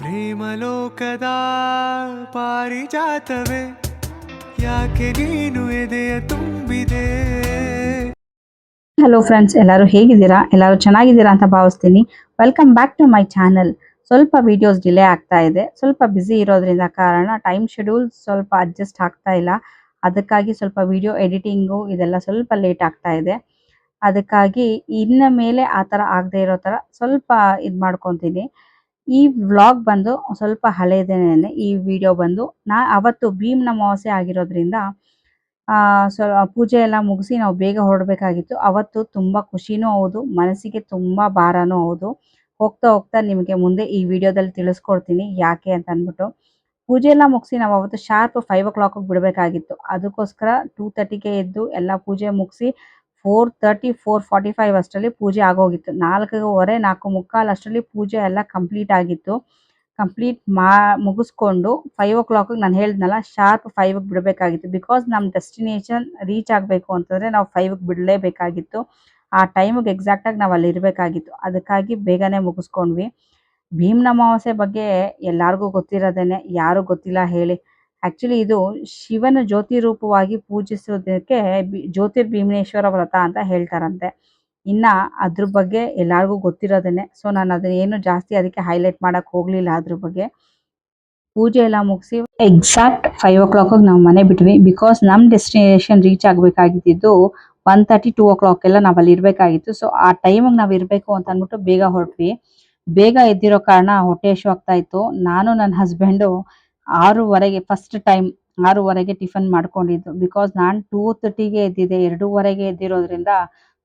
ಪ್ರೇಮಲೋಕದ ಪಾರಿಜಾತವೇ, ಯಾಕೆ ನೀನು ಎದೆಯ ತುಂಬಿದೆ? ಹಲೋ ಫ್ರೆಂಡ್ಸ್ ಎಲ್ಲರೂ ಹೇಗಿದ್ದೀರಾ? ಎಲ್ಲರೂ ಚೆನ್ನಾಗಿದ್ದೀರಾ ಅಂತ ಭಾವಿಸ್ತೀನಿ. Welcome back to my channel ಸ್ವಲ್ಪ ವಿಡಿಯೋಸ್ ಡಿಲೇ ಆಗ್ತಾ ಇದೆ. ಸ್ವಲ್ಪ ಬ್ಯುಸಿ ಇರೋದ್ರಿಂದ ಕಾರಣ ಟೈಮ್ ಶೆಡ್ಯೂಲ್ ಸ್ವಲ್ಪ ಅಡ್ಜಸ್ಟ್ ಆಗ್ತಾ ಇಲ್ಲ. ಅದಕ್ಕಾಗಿ ಸ್ವಲ್ಪ ವಿಡಿಯೋ ಎಡಿಟಿಂಗು ಇದೆಲ್ಲ ಸ್ವಲ್ಪ ಲೇಟ್ ಆಗ್ತಾ ಇದೆ. ಅದಕ್ಕಾಗಿ ಇನ್ನ ಮೇಲೆ ಆ ಥರ ಆಗದೆ ಇರೋ ಥರ ಸ್ವಲ್ಪ ಇದು ಮಾಡ್ಕೊತೀನಿ. ಈ ವ್ಲಾಗ್ ಬಂದು ಸ್ವಲ್ಪ ಹಳೇದೇನೆ ಈ ವಿಡಿಯೋ ಬಂದು ನಾ ಅವತ್ತು ಭೀಮ್ ಅಮಾವಾಸ್ಯೆ ಆಗಿರೋದ್ರಿಂದ ಸೊ ಪೂಜೆ ಎಲ್ಲ ಮುಗಿಸಿ ನಾವು ಬೇಗ ಹೊರಡಬೇಕಾಗಿತ್ತು. ಅವತ್ತು ತುಂಬಾ ಖುಷಿನೂ ಹೌದು, ಮನಸ್ಸಿಗೆ ತುಂಬಾ ಭಾರನೂ ಹೌದು. ಹೋಗ್ತಾ ಹೋಗ್ತಾ ನಿಮಗೆ ಮುಂದೆ ಈ ವಿಡಿಯೋದಲ್ಲಿ ತಿಳಿಸ್ಕೊಡ್ತೀನಿ ಯಾಕೆ ಅಂತ ಅಂದ್ಬಿಟ್ಟು. ಪೂಜೆ ಎಲ್ಲ ಮುಗಿಸಿ ನಾವು ಅವತ್ತು ಶಾರ್ಪ್ ಫೈವ್ ಓ ಕ್ಲಾಕಿಗೆ ಬಿಡಬೇಕಾಗಿತ್ತು. ಅದಕ್ಕೋಸ್ಕರ ಟೂ ತರ್ಟಿಗೆ ಎದ್ದು ಎಲ್ಲ ಪೂಜೆ ಮುಗಿಸಿ four thirty four forty five ಅಷ್ಟರಲ್ಲಿ ಪೂಜೆ ಆಗೋಗಿತ್ತು. ನಾಲ್ಕೂವರೆ ನಾಲ್ಕು ಮುಕ್ಕಾಲು ಅಷ್ಟರಲ್ಲಿ ಪೂಜೆ ಎಲ್ಲ ಕಂಪ್ಲೀಟ್ ಆಗಿತ್ತು. ಕಂಪ್ಲೀಟ್ ಮಾ, ಮುಗಿಸ್ಕೊಂಡು ಫೈವ್ ಓ ಕ್ಲಾಕಿಗೆ ನಾನು ಹೇಳಿದ್ನಲ್ಲ ಶಾರ್ಪ್ ಫೈವ್ಗೆ ಬಿಡಬೇಕಾಗಿತ್ತು. ಬಿಕಾಸ್ ನಮ್ಮ ಡೆಸ್ಟಿನೇಷನ್ ರೀಚ್ ಆಗಬೇಕು ಅಂತಂದರೆ ನಾವು ಫೈವ್ಗೆ ಬಿಡಲೇಬೇಕಾಗಿತ್ತು. ಆ ಟೈಮಿಗೆ ಎಕ್ಸಾಕ್ಟಾಗಿ ನಾವು ಅಲ್ಲಿ ಇರಬೇಕಾಗಿತ್ತು. ಅದಕ್ಕಾಗಿ ಬೇಗನೆ ಮುಗಿಸ್ಕೊಂಡ್ವಿ. ಭೀಮ್ನ ಅಮಾವಾಸ್ಯೆ ಬಗ್ಗೆ ಎಲ್ಲರಿಗೂ ಗೊತ್ತಿರೋದೇನೆ, ಯಾರು ಗೊತ್ತಿಲ್ಲ ಹೇಳಿ. ಆ್ಯಕ್ಚುಲಿ ಇದು ಶಿವನ ಜ್ಯೋತಿ ರೂಪವಾಗಿ ಪೂಜಿಸೋದಕ್ಕೆ ಜ್ಯೋತಿರ್ಭೀಮೇಶ್ವರ ವ್ರತ ಅಂತ ಹೇಳ್ತಾರಂತೆ. ಇನ್ನ ಅದ್ರ ಬಗ್ಗೆ ಎಲ್ಲಾರ್ಗೂ ಗೊತ್ತಿರೋದೇನೆ. ಸೊ ನಾನು ಅದನ್ನ ಏನು ಜಾಸ್ತಿ ಅದಕ್ಕೆ ಹೈಲೈಟ್ ಮಾಡಕ್ ಹೋಗ್ಲಿಲ್ಲ ಅದ್ರ ಬಗ್ಗೆ. ಪೂಜೆ ಎಲ್ಲ ಮುಗಿಸಿ ಎಕ್ಸಾಕ್ಟ್ ಫೈವ್ ಓ ಕ್ಲಾಕ್ ನಾವು ಮನೆ ಬಿಟ್ವಿ. ಬಿಕಾಸ್ ನಮ್ಮ ಡೆಸ್ಟಿನೇಷನ್ ರೀಚ್ ಆಗಬೇಕಾಗಿದ್ದು one thirty two o'clock ಎಲ್ಲ ನಾವು ಅಲ್ಲಿ ಇರಬೇಕಾಗಿತ್ತು. ಸೊ ಆ ಟೈಮಿಗೆ ನಾವು ಇರಬೇಕು ಅಂತ ಅಂದ್ಬಿಟ್ಟು ಬೇಗ ಹೊರಟ್ವಿ. ಬೇಗ ಎದ್ದಿರೋ ಕಾರಣ ಹೊಟ್ಟೆ ಹಶು ಆಗ್ತಾ ಇತ್ತು. ನಾನು ನನ್ನ ಹಸ್ಬೆಂಡು ಆರೂವರೆಗೆ ಫಸ್ಟ್ ಟೈಮ್ ಆರೂವರೆಗೆ ಟಿಫನ್ ಮಾಡ್ಕೊಂಡಿದ್ದು. ಬಿಕಾಸ್ ನಾನು ಟೂ ತರ್ಟಿಗೆ ಎದ್ದಿದ್ದೆ, ಎರಡೂವರೆಗೆ ಎದ್ದಿರೋದ್ರಿಂದ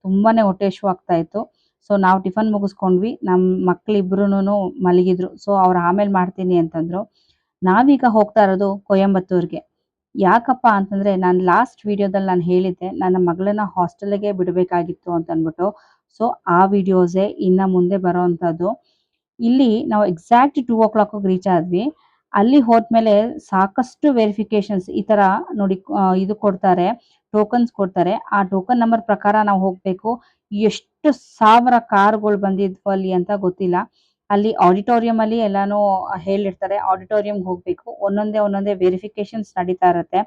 ತುಂಬಾನೇ ಹೊಟ್ಟೆ ಆಗ್ತಾ ಇತ್ತು. ಸೊ ನಾವು ಟಿಫನ್ ಮುಗಿಸ್ಕೊಂಡ್ವಿ. ನಮ್ಮ ಮಕ್ಳಿಬ್ರು ಮಲಗಿದ್ರು. ಸೊ ಅವ್ರು ಆಮೇಲೆ ಮಾಡ್ತೀನಿ ಅಂತಂದ್ರು. ನಾವೀಗ ಹೋಗ್ತಾ ಇರೋದು ಕೊಯಂಬತ್ತೂರ್ಗೆ. ಯಾಕಪ್ಪ ಅಂತಂದ್ರೆ, ನಾನು ಲಾಸ್ಟ್ ವಿಡಿಯೋದಲ್ಲಿ ನಾನು ಹೇಳಿದ್ದೆ, ನನ್ನ ಮಗಳನ್ನ ಹಾಸ್ಟೆಲ್ಗೆ ಬಿಡಬೇಕಾಗಿತ್ತು ಅಂತ ಅಂದ್ಬಿಟ್ಟು ಸೊ ಆ ವಿಡಿಯೋಸೇ ಇನ್ನ ಮುಂದೆ ಬರೋವಂಥದ್ದು ಇಲ್ಲಿ ನಾವು ಎಕ್ಸಾಕ್ಟ್ ಟೂ ಓ ಕ್ಲಾಕಿಗೆ ರೀಚ್ ಆದ್ವಿ. ಅಲ್ಲಿ ಹೋದ್ಮೇಲೆ ಸಾಕಷ್ಟು ವೆರಿಫಿಕೇಶನ್ಸ್ ಈ ತರ ನೋಡಿ ಇದು ಕೊಡ್ತಾರೆ, ಟೋಕನ್ಸ್ ಕೊಡ್ತಾರೆ. ಆ ಟೋಕನ್ ನಂಬರ್ ಪ್ರಕಾರ ನಾವು ಹೋಗ್ಬೇಕು. ಎಷ್ಟು ಸಾವಿರ ಕಾರ್ಗಳು ಬಂದಿದ್ವು ಅಲ್ಲಿ ಅಂತ ಗೊತ್ತಿಲ್ಲ. ಅಲ್ಲಿ ಆಡಿಟೋರಿಯಂ ಅಲ್ಲಿ ಎಲ್ಲಾನು ಹೇಳಿರ್ತಾರೆ, ಆಡಿಟೋರಿಯಂಗೆ ಹೋಗ್ಬೇಕು. ಒಂದೊಂದೇ ಒಂದೊಂದೇ ವೆರಿಫಿಕೇಶನ್ಸ್ ನಡೀತಾ ಇರತ್ತೆ.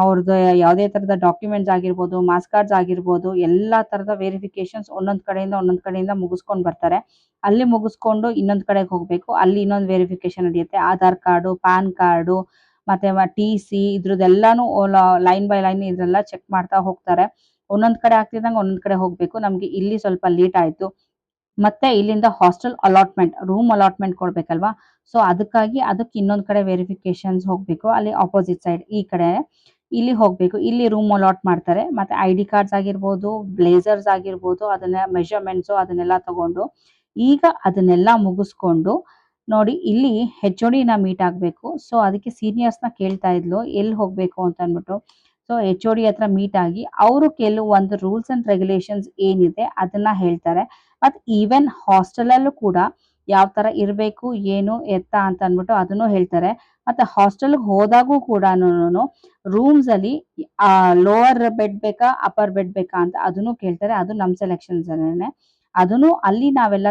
ಅವ್ರದ್ದು ಯಾವುದೇ ತರದ ಡಾಕ್ಯುಮೆಂಟ್ಸ್ ಆಗಿರ್ಬೋದು ಮಾಸ್ ಕಾರ್ಡ್ಸ್ ಆಗಿರ್ಬೋದು, ಎಲ್ಲಾ ತರದ ವೆರಿಫಿಕೇಷನ್ಸ್ ಒಂದೊಂದ್ ಕಡೆಯಿಂದ ಒಂದೊಂದ್ ಕಡೆಯಿಂದ ಮುಗಿಸ್ಕೊಂಡ್ ಬರ್ತಾರೆ. ಅಲ್ಲಿ ಮುಗಿಸ್ಕೊಂಡು ಇನ್ನೊಂದ್ ಕಡೆಗೆ ಹೋಗ್ಬೇಕು. ಅಲ್ಲಿ ಇನ್ನೊಂದು ವೆರಿಫಿಕೇಶನ್ ನಡೆಯುತ್ತೆ. ಆಧಾರ್ ಕಾರ್ಡು ಪ್ಯಾನ್ ಕಾರ್ಡು ಮತ್ತೆ ಟಿ ಸಿ ಇದ್ರದ್ದೆಲ್ಲಾನು ಲೈನ್ ಬೈ ಲೈನ್ ಇದೆಲ್ಲ ಚೆಕ್ ಮಾಡ್ತಾ ಹೋಗ್ತಾರೆ. ಒಂದೊಂದ್ ಕಡೆ ಆಗ್ತಿದ್ದಂಗೆ ಒಂದೊಂದ್ ಕಡೆ ಹೋಗ್ಬೇಕು. ನಮಗೆ ಇಲ್ಲಿ ಸ್ವಲ್ಪ ಲೇಟ್ ಆಯ್ತು. ಮತ್ತೆ ಇಲ್ಲಿಂದ ಹಾಸ್ಟೆಲ್ ಅಲಾಟ್ಮೆಂಟ್ ರೂಮ್ ಅಲಾಟ್ಮೆಂಟ್ ಕೊಡ್ಬೇಕಲ್ವಾ? ಸೊ ಅದಕ್ಕಾಗಿ ಅದಕ್ಕೆ ಇನ್ನೊಂದ್ ಕಡೆ ವೆರಿಫಿಕೇಶನ್ಸ್ ಹೋಗ್ಬೇಕು. ಅಲ್ಲಿ ಆಪೋಸಿಟ್ ಸೈಡ್ ಈ ಕಡೆ ಇಲ್ಲಿ ಹೋಗ್ಬೇಕು. ಇಲ್ಲಿ ರೂಮ್ ಅಲಾಟ್ ಮಾಡ್ತಾರೆ. ಮತ್ತೆ ಐ ಡಿ ಕಾರ್ಡ್ಸ್ ಆಗಿರ್ಬೋದು ಬ್ಲೇಸರ್ಸ್ ಆಗಿರ್ಬೋದು ಅದನ್ನ ಮೆಷರ್ಮೆಂಟ್ಸ್ ಅದನ್ನೆಲ್ಲ ತಗೊಂಡು ಈಗ ಅದನ್ನೆಲ್ಲ ಮುಗಿಸ್ಕೊಂಡು ನೋಡಿ, ಇಲ್ಲಿ ಹೆಚ್ನ ಮೀಟ್ ಆಗ್ಬೇಕು. ಸೊ ಅದಕ್ಕೆ ಸೀನಿಯರ್ಸ್ನ ಕೇಳ್ತಾ ಇದ್ಲು, ಎಲ್ಲಿ ಹೋಗ್ಬೇಕು ಅಂತ ಅಂದ್ಬಿಟ್ಟು. ಸೊ ಓ ಡಿ ಹತ್ರ ಮೀಟ್ ಆಗಿ, ಅವರು ಕೆಲವೊಂದು ರೂಲ್ಸ್ ಅಂಡ್ ರೆಗ್ಯುಲೇಷನ್ಸ್ ಏನಿದೆ, ಅದನ್ನ ಹೇಳ್ತಾರೆ. ಮತ್ ಈವನ್ ಹಾಸ್ಟೆಲ್ ಅಲ್ಲೂ ಕೂಡ ಯಾವ ತರ ಇರಬೇಕು, ಏನು, ಎತ್ತ ಅಂತ ಅಂದ್ಬಿಟ್ಟು ಅದನ್ನು ಹೇಳ್ತಾರೆ. ಮತ್ತೆ ಹಾಸ್ಟೆಲ್ ಹೋದಾಗೂ ಕೂಡ ರೂಮ್ಸ್ ಅಲ್ಲಿ, ಆ ಲೋವರ್ ಬೆಡ್ ಬೇಕಾ ಅಪ್ಪರ್ ಬೆಡ್ ಬೇಕಾ ಅಂತ ಅದನ್ನು ಕೇಳ್ತಾರೆ. ಅದು ನಮ್ ಸೆಲೆಕ್ಷನ್ಸ್ ಅಲ್ಲೇನೆ. ಅದನ್ನು ಅಲ್ಲಿ ನಾವೆಲ್ಲ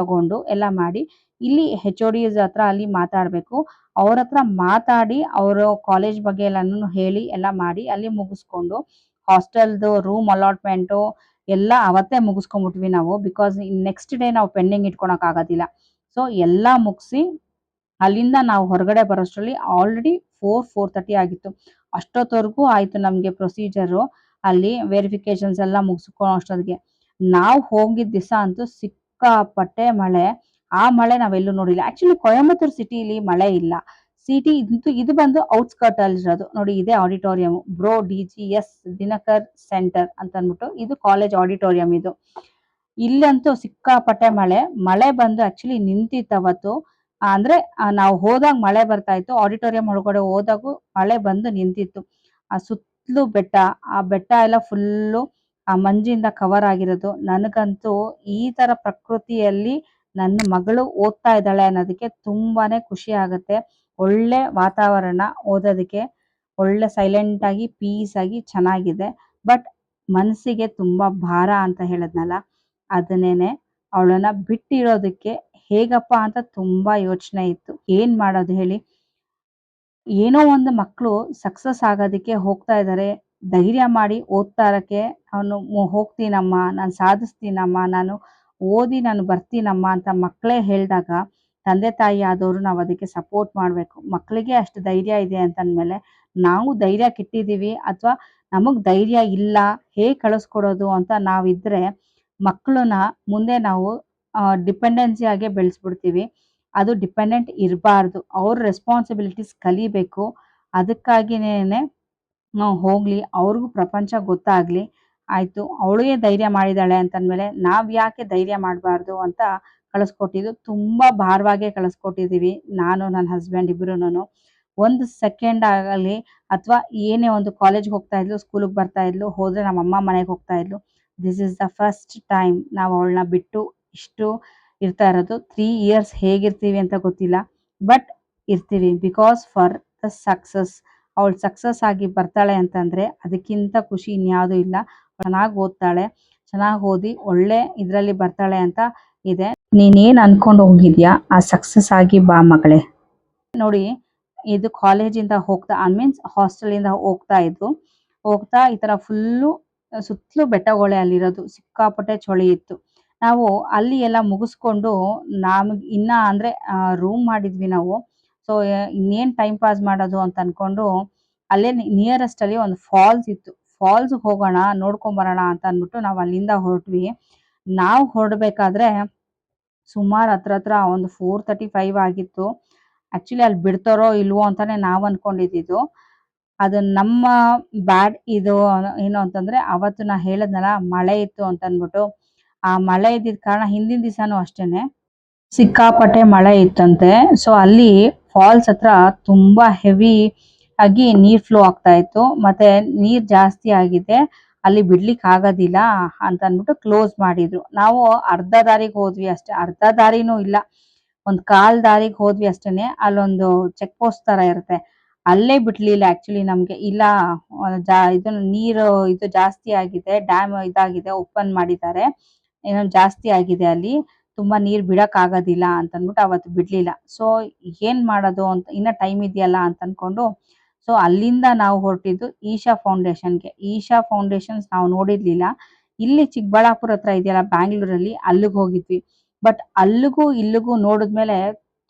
ತಗೊಂಡು ಎಲ್ಲ ಮಾಡಿ ಇಲ್ಲಿ ಹೆಚ್ ಹತ್ರ ಅಲ್ಲಿ ಮಾತಾಡ್ಬೇಕು. ಅವ್ರ ಹತ್ರ ಮಾತಾಡಿ ಅವರು ಕಾಲೇಜ್ ಬಗ್ಗೆ ಎಲ್ಲಾನು ಹೇಳಿ ಎಲ್ಲ ಮಾಡಿ ಅಲ್ಲಿ ಮುಗಿಸ್ಕೊಂಡು ಹಾಸ್ಟೆಲ್ದು ರೂಮ್ ಅಲಾಟ್ಮೆಂಟು ಎಲ್ಲ ಅವತ್ತೇ ಮುಗಿಸ್ಕೊಂಡ್ಬಿಟ್ವಿ ನಾವು ಬಿಕಾಸ್ ನೆಕ್ಸ್ಟ್ ಡೇ ನಾವು ಪೆಂಡಿಂಗ್ ಇಟ್ಕೊಳಕ್ ಆಗೋದಿಲ್ಲ. ಸೊ ಎಲ್ಲ ಮುಗಿಸಿ ಅಲ್ಲಿಂದ ನಾವು ಹೊರಗಡೆ ಬರೋಷ್ಟರಲ್ಲಿ ಆಲ್ರೆಡಿ ಫೋರ್ ಫೋರ್ ತರ್ಟಿ ಆಗಿತ್ತು. ಅಷ್ಟೊತ್ತವರೆಗೂ ಆಯಿತು ನಮಗೆ ಪ್ರೊಸೀಜರು ಅಲ್ಲಿ ವೆರಿಫಿಕೇಶನ್ಸ್ ಎಲ್ಲ ಮುಗಿಸ್ಕೊಳ್ಳೋ ಅಷ್ಟೊತ್ತಿಗೆ. ನಾವು ಹೋಗಿದ್ದ ದಿವಸ ಅಂತೂ ಸಿಕ್ಕಾಪಟ್ಟೆ ಮಳೆ. ಆ ಮಳೆ ನಾವೆಲ್ಲೂ ನೋಡಿಲ್ಲ. ಆಕ್ಚುಲಿ ಕೊಯಂಬತ್ತೂರ್ ಸಿಟಿಲಿ ಮಳೆ ಇಲ್ಲ. ಸಿಟಿ ಇದು ಇದು ಬಂದು ಔಟ್ಸ್ಕರ್ಟ್ ಅಲ್ಲಿ ಇರೋದು ನೋಡಿ ಇದೆ auditorium bro D G S Dinakar centre ಅಂತ ಅಂದ್ಬಿಟ್ಟು ಇದು ಕಾಲೇಜ್ ಆಡಿಟೋರಿಯಂ ಇದು. ಇಲ್ಲಂತೂ ಸಿಕ್ಕಾಪಟ್ಟೆ ಮಳೆ. ಮಳೆ ಬಂದು ಆಕ್ಚುಲಿ ನಿಂತಿತ್ತು ಅವತ್ತು ಅಂದ್ರೆ ನಾವು ಹೋದಾಗ ಮಳೆ ಬರ್ತಾ ಇತ್ತು. ಆಡಿಟೋರಿಯಂ ಒಳಗಡೆ ಹೋದಾಗೂ ಮಳೆ ಬಂದು ನಿಂತಿತ್ತು. ಆ ಸುತ್ತಲೂ ಬೆಟ್ಟ. ಆ ಬೆಟ್ಟ ಎಲ್ಲ ಫುಲ್ಲು ಆ ಮಂಜಿಂದ ಕವರ್ ಆಗಿರೋದು. ನನಗಂತೂ ಈ ತರ ಪ್ರಕೃತಿಯಲ್ಲಿ ನನ್ನ ಮಗಳು ಓದ್ತಾ ಇದ್ದಾಳೆ ಅನ್ನೋದಕ್ಕೆ ತುಂಬಾನೇ ಖುಷಿ ಆಗುತ್ತೆ. ಒಳ್ಳೆ ವಾತಾವರಣ ಓದೋದಕ್ಕೆ ಒಳ್ಳೆ ಸೈಲೆಂಟ್ ಆಗಿ ಪೀಸ್ ಆಗಿ ಚೆನ್ನಾಗಿದೆ. ಬಟ್ ಮನಸ್ಸಿಗೆ ತುಂಬಾ ಭಾರ ಅಂತ ಹೇಳಿದ್ನಲ್ಲ, ಅದನ್ನೇನೆ ಅವಳನ್ನ ಬಿಟ್ಟಿರೋದಕ್ಕೆ ಹೇಗಪ್ಪ ಅಂತ ತುಂಬಾ ಯೋಚನೆ ಇತ್ತು. ಏನ್ ಮಾಡೋದು ಹೇಳಿ? ಏನೋ ಒಂದು ಮಕ್ಕಳು ಸಕ್ಸಸ್ ಆಗೋದಕ್ಕೆ ಹೋಗ್ತಾ ಇದ್ದಾರೆ ಧೈರ್ಯ ಮಾಡಿ ಓದ್ತಾ ಇರಕ್ಕೆ ಅವನು ಹೋಗ್ತೀನಮ್ಮ, ನಾನು ಸಾಧಿಸ್ತೀನಮ್ಮ, ನಾನು ಓದಿ ನಾನು ಬರ್ತೀನಮ್ಮ ಅಂತ ಮಕ್ಕಳೇ ಹೇಳಿದಾಗ ತಂದೆ ತಾಯಿ ಆದವರು ನಾವು ಅದಕ್ಕೆ ಸಪೋರ್ಟ್ ಮಾಡಬೇಕು. ಮಕ್ಕಳಿಗೆ ಅಷ್ಟು ಧೈರ್ಯ ಇದೆ ಅಂತಂದ್ಮೇಲೆ ನಾವು ಧೈರ್ಯ ಕೆಟ್ಟಿದ್ದೀವಿ ಅಥವಾ ನಮಗೆ ಧೈರ್ಯ ಇಲ್ಲ, ಹೇಗೆ ಕಳಿಸ್ಕೊಡೋದು ಅಂತ ನಾವಿದ್ರೆ ಮಕ್ಕಳನ್ನ ಮುಂದೆ ನಾವು ಡಿಪೆಂಡೆನ್ಸಿ ಆಗೇ ಬೆಳೆಸ್ಬಿಡ್ತೀವಿ. ಅದು ಡಿಪೆಂಡೆಂಟ್ ಇರಬಾರ್ದು. ಅವ್ರ ರೆಸ್ಪಾನ್ಸಿಬಿಲಿಟೀಸ್ ಕಲಿಬೇಕು. ಅದಕ್ಕಾಗಿನೇ ನಾವು ಹೋಗ್ಲಿ, ಅವ್ರಿಗೂ ಪ್ರಪಂಚ ಗೊತ್ತಾಗ್ಲಿ, ಆಯಿತು ಅವಳಿಗೆ ಧೈರ್ಯ ಮಾಡಿದಾಳೆ ಅಂತಂದ್ಮೇಲೆ ನಾವು ಯಾಕೆ ಧೈರ್ಯ ಮಾಡಬಾರ್ದು ಅಂತ ಕಳಿಸ್ಕೊಟ್ಟಿದ್ದು. ತುಂಬಾ ಭಾರವಾಗೇ ಕಳಿಸ್ಕೊಟ್ಟಿದೀವಿ ನಾನು, ನನ್ನ ಹಸ್ಬೆಂಡ್ ಇಬ್ರುನು ಒಂದು ಸೆಕೆಂಡ್ ಆಗಲಿ ಅಥವಾ ಏನೇ ಒಂದು ಕಾಲೇಜ್ಗೆ ಹೋಗ್ತಾ ಇದ್ಲು ಸ್ಕೂಲಿಗೆ ಬರ್ತಾ ಇದ್ಲು, ಹೋದ್ರೆ ನಮ್ಮ ಅಮ್ಮ ಮನೆಗೆ ಹೋಗ್ತಾ ಇದ್ಲು. This is the first time ನಾವು ಅವಳನ್ನ ಬಿಟ್ಟು ಇಷ್ಟು ಇರ್ತಾ ಇರೋದು. ತ್ರೀ ಇಯರ್ಸ್ ಹೇಗಿರ್ತೀವಿ ಅಂತ ಗೊತ್ತಿಲ್ಲ. ಬಟ್ ಇರ್ತೀವಿ ಬಿಕಾಸ್ ಫಾರ್ ದ ಸಕ್ಸಸ್ ಅವಳು ಸಕ್ಸಸ್ ಆಗಿ ಬರ್ತಾಳೆ ಅಂತಂದ್ರೆ ಅದಕ್ಕಿಂತ ಖುಷಿ ಇನ್ಯಾವುದೂ ಇಲ್ಲ. ಚೆನ್ನಾಗಿ ಓದ್ತಾಳೆ. ಚೆನ್ನಾಗಿ ಓದಿ ಒಳ್ಳೆ ಇದರಲ್ಲಿ ಬರ್ತಾಳೆ ಅಂತ ಇದೆ. ನೀನೇನ್ ಅನ್ಕೊಂಡು ಹೋಗಿದ್ಯಾ? ಆ ಸಕ್ಸಸ್ ಆಗಿ ಬಾ ಮಗಳೇ. ನೋಡಿ, ಇದು ಕಾಲೇಜಿಂದ ಹೋಗ್ತಾ ಐ ಮೀನ್ಸ್ ಹಾಸ್ಟೆಲಿಂದ ಹೋಗ್ತಾ ಇದ್ದು, ಹೋಗ್ತಾ ಈ ತರ ಫುಲ್ಲು ಸುತ್ತಲೂ ಬೆಟ್ಟಗಳೇ ಅಲ್ಲಿರೋದು, ಸಿಕ್ಕಾಪಟ್ಟೆ ಚಳಿ ಇತ್ತು. ನಾವು ಅಲ್ಲಿ ಎಲ್ಲ ಮುಗಿಸ್ಕೊಂಡು ನಮ್ಗ್ ಇನ್ನ ಅಂದ್ರೆ ರೂಮ್ ಮಾಡಿದ್ವಿ ನಾವು. ಸೊ ಇನ್ನೇನ್ ಟೈಮ್ ಪಾಸ್ ಮಾಡೋದು ಅಂತ ಅನ್ಕೊಂಡು ಅಲ್ಲೇ ನಿಯರೆಸ್ಟ್ ಅಲ್ಲಿ ಒಂದು ಫಾಲ್ಸ್ ಇತ್ತು. ಫಾಲ್ಸ್ ಹೋಗೋಣ, ನೋಡ್ಕೊಂಡ್ ಬರೋಣ ಅಂತ ಅಂದ್ಬಿಟ್ಟು ನಾವು ಅಲ್ಲಿಂದ ಹೊರಟ್ವಿ. ನಾವು ಹೊರಡ್ಬೇಕಾದ್ರೆ ಸುಮಾರು ಹತ್ರ ಹತ್ರ ಒಂದು ಫೋರ್ ತರ್ಟಿ ಫೈವ್ ಆಗಿತ್ತು. ಆಕ್ಚುಲಿ ಅಲ್ಲಿ ಬಿಡ್ತಾರೋ ಇಲ್ವೋ ಅಂತಾನೆ ನಾವು ಅನ್ಕೊಂಡಿದ್ದು ಅದು ನಮ್ಮ ಬ್ಯಾಡ್ ಇದು ಏನು ಅಂತಂದ್ರೆ ಅವತ್ತು ನಾ ಹೇಳಿದ್ನಲ್ಲ, ಮಳೆ ಇತ್ತು ಅಂತ ಅಂದ್ಬಿಟ್ಟು ಆ ಮಳೆ ಇದ್ದಿದ್ ಕಾರಣ ಹಿಂದಿನ ದಿವಸನೂ ಅಷ್ಟೇನೆ. ಸಿಕ್ಕಾಪಟ್ಟೆ ಮಳೆ ಇತ್ತಂತೆ. ಸೊ ಅಲ್ಲಿ ಫಾಲ್ಸ್ ಹತ್ರ ತುಂಬಾ ಹೆವಿ ಆಗಿ ನೀರ್ ಫ್ಲೋ ಆಗ್ತಾ ಇತ್ತು. ಮತ್ತೆ ನೀರ್ ಜಾಸ್ತಿ ಆಗಿದೆ. ಅಲ್ಲಿ ಬಿಡ್ಲಿಕ್ಕೆ ಆಗೋದಿಲ್ಲ ಅಂತ ಅಂದ್ಬಿಟ್ಟು ಕ್ಲೋಸ್ ಮಾಡಿದ್ರು. ನಾವು ಅರ್ಧ ದಾರಿಗೆ ಹೋದ್ವಿ ಅಷ್ಟೇ. ಅರ್ಧ ದಾರಿನೂ ಇಲ್ಲ. ಒಂದ್ ಕಾಲ್ ದಾರಿಗೆ ಹೋದ್ವಿ ಅಷ್ಟೇನೆ. ಅಲ್ಲೊಂದು ಚೆಕ್ ಪೋಸ್ಟ್ ತರ ಇರುತ್ತೆ. ಅಲ್ಲೇ ಬಿಡ್ಲಿಲ್ಲ ಆಕ್ಚುಲಿ ನಮ್ಗೆ. ಇಲ್ಲ ಇದನ್ನ ನೀರು ಇದು ಜಾಸ್ತಿ ಆಗಿದೆ. ಡ್ಯಾಮ್ ಇದಾಗಿದೆ. ಓಪನ್ ಮಾಡಿದ್ದಾರೆ. ಏನೋ ಜಾಸ್ತಿ ಆಗಿದೆ ಅಲ್ಲಿ. ತುಂಬಾ ನೀರ್ ಬಿಡಕ್ ಆಗೋದಿಲ್ಲ ಅಂತ ಅಂದ್ಬಿಟ್ಟು ಅವತ್ತು ಬಿಡ್ಲಿಲ್ಲ. ಸೊ ಏನ್ ಮಾಡೋದು ಅಂತ, ಇನ್ನ ಟೈಮ್ ಇದೆಯಲ್ಲ ಅಂತ ಅನ್ಕೊಂಡು ಸೊ ಅಲ್ಲಿಂದ ನಾವು ಹೊರಟಿದ್ದು ಈಶಾ ಫೌಂಡೇಶನ್ಗೆ ಈಶಾ ಫೌಂಡೇಶನ್ಸ್ ನಾವು ನೋಡಿರ್ಲಿಲ್ಲ. ಇಲ್ಲಿ ಚಿಕ್ಕಬಳ್ಳಾಪುರ ಹತ್ರ ಇದೆಯಲ್ಲ, ಬ್ಯಾಂಗ್ಳೂರಲ್ಲಿ ಅಲ್ಲಿಗೆ ಹೋಗಿದ್ವಿ. ಬಟ್ ಅಲ್ಲಿಗೂ ಇಲ್ಲಿಗೂ ನೋಡಿದ್ಮೇಲೆ